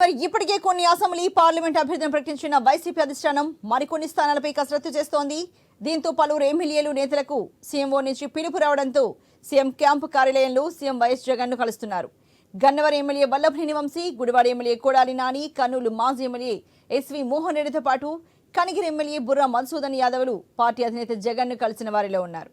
మరి ఇప్పటికే కొన్ని అసెంబ్లీ పార్లమెంట్ అభ్యర్థులను ప్రకటించిన వైసీపీ అధిష్టానం మరికొన్ని స్థానాలపై కసరత్తు చేస్తోంది. దీంతో పలువురు ఎమ్మెల్యేలు నేతలకు సీఎంఓ నుంచి పిలుపు రావడంతో సీఎం క్యాంపు కార్యాలయంలో సీఎం వైఎస్ జగన్ను కలుస్తున్నారు. గన్నవరం ఎమ్మెల్యే వల్లభనేని వంశీ గుడివాడ ఎమ్మెల్యే కోడాలి నాని కర్నూలు మాజీ ఎమ్మెల్యే ఎస్వి మోహన్ రెడ్డితో పాటు కనిగిరి ఎమ్మెల్యే బుర్రా మధుసూదన్ యాదవ్లు పార్టీ అధినేత జగన్ను కలిసిన వారిలో ఉన్నారు.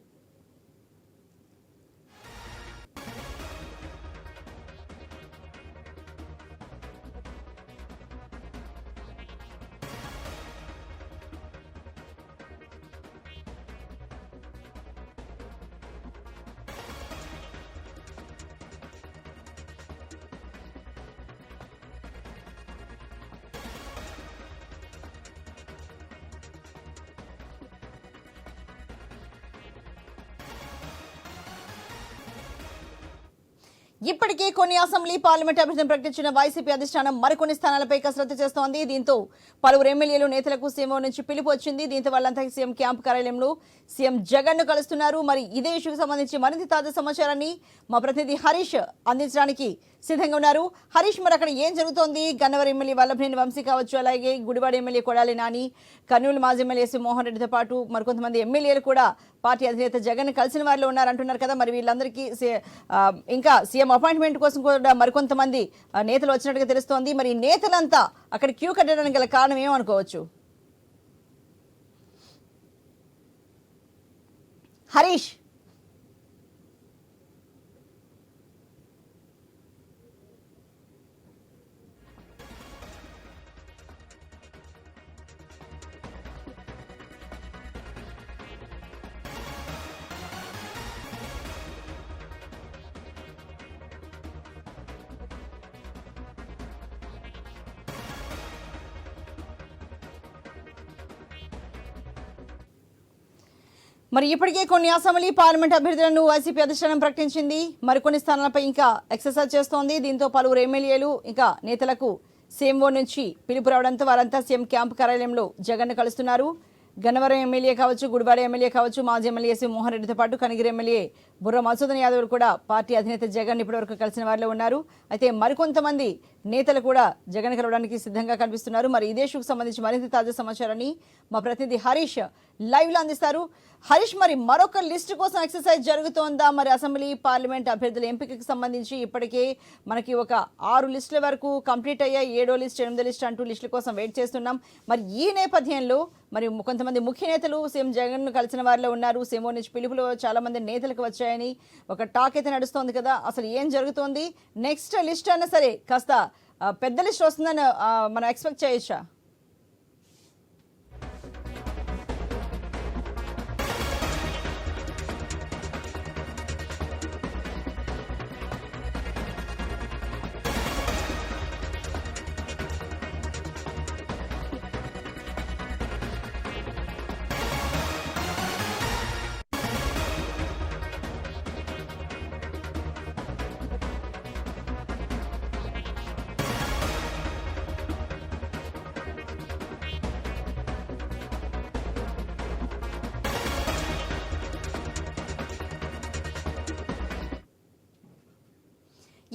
ఇప్పటికే కొన్ని అసెంబ్లీ పార్లమెంట్ అభ్యర్థిని ప్రకటించిన వైసీపీ అధిష్టానం మరికొన్ని స్థానాలపై కసరత్తు చేస్తోంది. దీంతో పలువురు ఎమ్మెల్యేలు నేతలకు సీఎం నుంచి పిలుపు వచ్చింది. దీంతో వాళ్ళంతా సీఎం క్యాంప్ కార్యాలయంలో సీఎం జగన్ను కలుస్తున్నారు. మరి ఇదే ఇష్యూకి సంబంధించి మరింత తాజా సమాచారాన్ని మా ప్రతినిధి హరీష్ అందించడానికి సిద్ధంగా ఉన్నారు. హరీష్ మరి అక్కడ ఏం జరుగుతోంది? గన్నవరం ఎమ్మెల్యే వల్లభనేని వంశీ కావచ్చు అలాగే గుడివాడ ఎమ్మెల్యే కొడాలి నాని కర్నూలు మాజీ ఎమ్మెల్యే ఎస్వి మోహన్ రెడ్డితో పాటు మరికొంతమంది ఎమ్మెల్యేలు కూడా పార్టీ అధినేత జగన్ కలిసిన వారిలో ఉన్నారంటున్నారు కదా. మరి వీళ్ళందరికీ ఇంకా సీఎం అపాయింట్మెంట్ కోసం కూడా మరికొంతమంది నేతలు వచ్చినట్టుగా తెలుస్తోంది. మరి నేతలంతా అక్కడ క్యూ కట్టడానికి గల కారణం ఏమనుకోవచ్చు హరీష్! మరి ఇప్పటికే కొన్ని అసెంబ్లీ పార్లమెంట్ అభ్యర్థులను వైసీపీ అధిష్టానం ప్రకటించింది. మరికొన్ని స్థానాలపై ఇంకా ఎక్సర్సైజ్ చేస్తోంది. దీంతో పలువురు ఎమ్మెల్యేలు ఇంకా నేతలకు సీఎంఓ నుంచి పిలుపు రావడంతో వారంతా సీఎం క్యాంప్ కార్యాలయంలో జగన్ కలుస్తున్నారు. గన్నవరం ఎమ్మెల్యే కావచ్చు గుడివాడ ఎమ్మెల్యే కావచ్చు మాజీ ఎమ్మెల్యే సి. మోహన్ రెడ్డితో పాటు కనిగిరి ఎమ్మెల్యే బుర్ర మధుసూదన్ యాదవ్ కూడా పార్టీ అధినేత జగన్ ఇప్పటివరకు కలిసిన వారిలో ఉన్నారు. అయితే మరికొంతమంది నేతలు కూడా జగన్ కలవడానికి సిద్ధంగా కనిపిస్తున్నారు. మరి ఇదే షూకు సంబంధించి మరింత తాజా సమాచారాన్ని మా ప్రతినిధి హరీష్ లైవ్లో అందిస్తారు. హరీష్ మరి మరొక లిస్ట్ కోసం ఎక్సర్సైజ్ జరుగుతోందా? మరి అసెంబ్లీ పార్లమెంట్ అభ్యర్థుల ఎంపికకి సంబంధించి ఇప్పటికే మనకి ఒక ఆరు లిస్టుల వరకు కంప్లీట్ అయ్యాయి. ఏడో లిస్ట్ ఎనిమిదో లిస్ట్ అంటూ లిస్టుల కోసం వెయిట్ చేస్తున్నాం. మరి ఈ నేపథ్యంలో మరి కొంతమంది ముఖ్య నేతలు సీఎం జగన్ను కలిసిన వారిలో ఉన్నారు. సీఎం నుంచి పిలుపులు చాలా మంది నేతలకు వచ్చాయని ఒక టాక్ అయితే నడుస్తోంది కదా అసలు ఏం జరుగుతోంది? నెక్స్ట్ లిస్ట్ అయినా సరే కాస్త పెద్ద లిస్ట్ వస్తుందని మనం ఎక్స్పెక్ట్ చేయొచ్చా?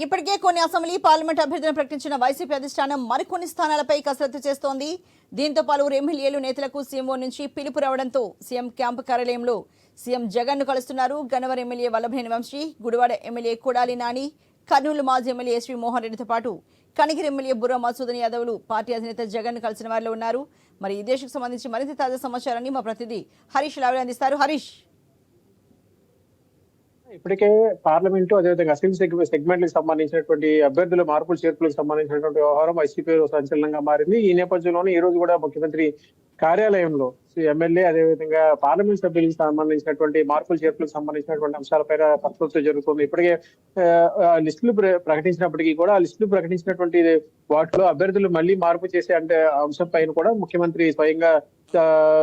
ఇప్పటికే కొన్ని అసెంబ్లీ పార్లమెంట్ అభ్యర్థులను ప్రకటించిన వైసీపీ అధిష్టానం మరికొన్ని స్థానాలపై కసరత్తు చేస్తోంది. దీంతో పలువురు ఎమ్మెల్యేలు నేతలకు సీఎంఓ నుంచి పిలుపు రావడంతో సీఎం క్యాంపు కార్యాలయంలో సీఎం జగన్ను కలుస్తున్నారు. గన్నవరం ఎమ్మెల్యే వల్లభేని వంశీ గుడివాడ ఎమ్మెల్యే కొడాలి నాని కర్నూలు మాజీ ఎమ్మెల్యే ఎస్వి మోహన్ రెడ్డితో పాటు కనిగిరి ఎమ్మెల్యే బుర్ర మసూదన్ యాదవ్లు పార్టీ అధినేత జగన్ను కలిసిన వారిలో ఉన్నారు. మరి ఈ దేశకు సంబంధించి మరింత తాజా సమాచారాన్ని మా ప్రతినిధి హరీష్ లావే అందిస్తారు. హరీష్! ఇప్పటికే పార్లమెంటు అదేవిధంగా అసెంబ్లీ సెగ్- సెగ్మెంట్కి సంబంధించినటువంటి అభ్యర్థుల మార్పులు చేర్పులకు సంబంధించినటువంటి వ్యవహారం వైసీపీ సంచలనంగా మారింది. ఈ నేపథ్యంలోనే ఈ రోజు కూడా ముఖ్యమంత్రి కార్యాలయంలో ఎమ్మెల్యే అదేవిధంగా పార్లమెంట్ సభ్యులకు సంబంధించినటువంటి మార్పులు చేర్పులకు సంబంధించినటువంటి అంశాలపైన కసరత్తు జరుగుతుంది. ఇప్పటికే ఆ, లిస్టులు ప్రకటించినప్పటికీ కూడా ఆ లిస్టులు ప్రకటించినటువంటి వాటిలో అభ్యర్థులు మళ్ళీ మార్పు చేసే అంటే అంశం పైన కూడా ముఖ్యమంత్రి స్వయంగా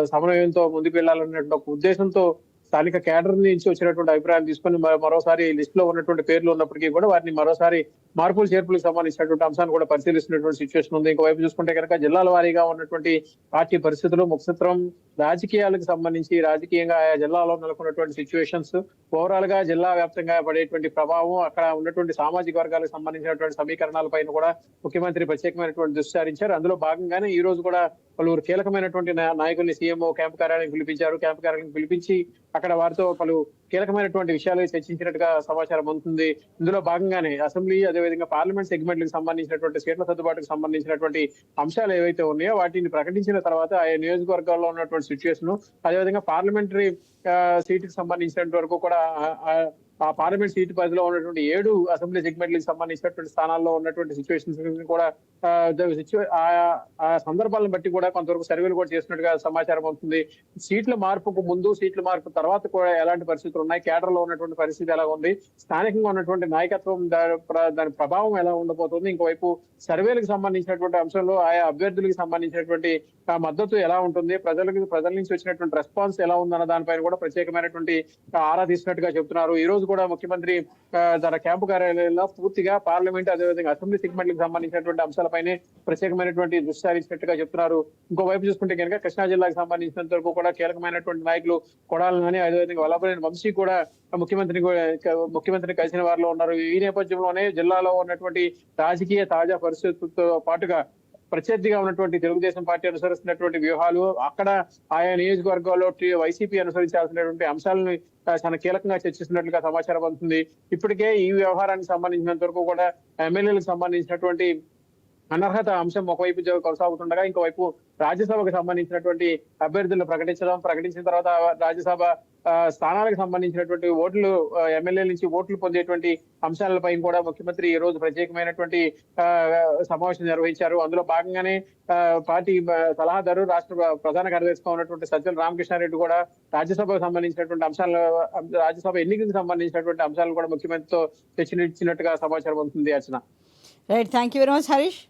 సమన్వయంతో ముందుకు వెళ్ళాలన్నటువంటి ఒక ఉద్దేశంతో స్థానిక కేడర్ నుంచి వచ్చినటువంటి అభిప్రాయాలు తీసుకొని మరోసారి లిస్ట్లో ఉన్నటువంటి పేర్లు ఉన్నప్పటికీ కూడా వారిని మరోసారి మార్పులు చేర్పులకు సంబంధించినటువంటి అంశాన్ని కూడా పరిశీలిస్తున్నటువంటి సిచ్యువేషన్ ఉంది. ఇంకోవైపు చూసుకుంటే కనుక జిల్లాల వారీగా ఉన్నటువంటి పార్టీ పరిస్థితులు ముఖ్యత్వం రాజకీయాలకు సంబంధించి రాజకీయంగా ఆయా జిల్లాలో నెలకొన్నటువంటి సిచ్యువేషన్స్ ఓవరాల్గా జిల్లా వ్యాప్తంగా పడేటువంటి ప్రభావం అక్కడ ఉన్నటువంటి సామాజిక వర్గాలకు సంబంధించినటువంటి సమీకరణాల పైన కూడా ముఖ్యమంత్రి ప్రత్యేకమైనటువంటి దృష్టి సారించారు. అందులో భాగంగానే ఈ రోజు కూడా పలువురు కీలకమైనటువంటి నాయకుల్ని సీఎంఓ క్యాంప్ కార్యాలయం పిలిపించారు. క్యాంప్ కార్యాలయం పిలిపించి అక్కడ వారితో పలు కీలకమైనటువంటి విషయాలు చర్చించినట్టుగా సమాచారం అందుతుంది. ఇందులో భాగంగానే అసెంబ్లీ అదేవిధంగా పార్లమెంట్ సెగ్మెంట్లకు సంబంధించినటువంటి సీట్ల సర్దుబాటుకు సంబంధించినటువంటి అంశాలు ఏవైతే ఉన్నాయో వాటిని ప్రకటించిన తర్వాత ఆయా నియోజకవర్గాల్లో ఉన్నటువంటి సిచ్యువేషన్ అదేవిధంగా పార్లమెంటరీ సీటుకు సంబంధించినంత వరకు కూడా ఆ- పార్లమెంట్ సీటు పరిధిలో ఉన్నటువంటి ఏడు అసెంబ్లీ సెగ్మెంట్లకు సంబంధించినటువంటి స్థానాల్లో ఉన్నటువంటి సిచ్యువేషన్స్ కూడా ఆ, ఆ- సందర్భాలను బట్టి కూడా కొంతవరకు సర్వేలు కూడా చేసినట్టుగా సమాచారం అవుతుంది సీట్ల మార్పుకు ముందు సీట్ల మార్పు తర్వాత కూడా ఎలాంటి పరిస్థితులు ఉన్నాయి? కేడర్లో ఉన్నటువంటి పరిస్థితి ఎలా ఉంది? స్థానికంగా ఉన్నటువంటి నాయకత్వం దాని ప్రభావం ఎలా ఉండబోతుంది? ఇంకోవైపు సర్వేలకు సంబంధించినటువంటి అంశంలో ఆయా అభ్యర్థులకు సంబంధించినటువంటి మద్దతు ఎలా ఉంటుంది? ప్రజలకు ప్రజల నుంచి వచ్చినటువంటి రెస్పాన్స్ ఎలా ఉందన్న దానిపైన కూడా ప్రత్యేకమైనటువంటి ఆరా తీసినట్టుగా చెప్తున్నారు ఈ రోజు కూడా ముఖ్యమంత్రి తన క్యాంపు కార్యాలయంలో పూర్తిగా పార్లమెంట్ అదేవిధంగా అసెంబ్లీ సెగ్మెంట్లకు సంబంధించినటువంటి అంశాలపైనే ప్రత్యేకమైనటువంటి దృష్టి సారించినట్టుగా చెప్తున్నారు. ఇంకోవైపు చూసుకుంటే కనుక కృష్ణా జిల్లాకు సంబంధించినంత వరకు కూడా కీలకమైనటువంటి నాయకులు కొడాలని అదేవిధంగా వల్లభనేని వంశీ కూడా ముఖ్యమంత్రిని ముఖ్యమంత్రిని కలిసిన వారిలో ఉన్నారు. ఈ నేపథ్యంలోనే జిల్లాలో ఉన్నటువంటి రాజకీయ తాజా పరిస్థితులతో పాటుగా ప్రత్యర్థిగా ఉన్నటువంటి తెలుగుదేశం పార్టీ అనుసరిస్తున్నటువంటి వ్యూహాలు అక్కడ ఆయా నియోజకవర్గాల్లో వైసీపీ అనుసరించాల్సినటువంటి అంశాలను చాలా కీలకంగా చర్చిస్తున్నట్లుగా సమాచారం అందుతుంది. ఇప్పటికే ఈ వ్యవహారానికి సంబంధించినంత వరకు కూడా ఎమ్మెల్యేలకు సంబంధించినటువంటి అనర్హత అంశం ఒకవైపు కొనసాగుతుండగా ఇంకోవైపు రాజ్యసభకు సంబంధించినటువంటి అభ్యర్థులను ప్రకటించడం ప్రకటించిన తర్వాత రాజ్యసభ స్థానాలకు సంబంధించినటువంటి ఓట్లు ఎమ్మెల్యే ఎమ్మెల్యేల నుంచి ఓట్లు పొందేటువంటి అంశాలపై కూడా ముఖ్యమంత్రి ఈ రోజు ప్రత్యేకమైనటువంటి సమావేశం నిర్వహించారు. అందులో భాగంగానే పార్టీ సలహాదారు రాష్ట్ర ప్రధాన కార్యదర్శిగా ఉన్నటువంటి సజ్జల రామకృష్ణారెడ్డి కూడా రాజ్యసభకు సంబంధించినటువంటి అంశాలు రాజ్యసభ ఎన్నికలకు సంబంధించినటువంటి అంశాలను కూడా ముఖ్యమంత్రితో చర్చించినట్టుగా సమాచారం అందుతుంది Archana. Right thank you very much Harish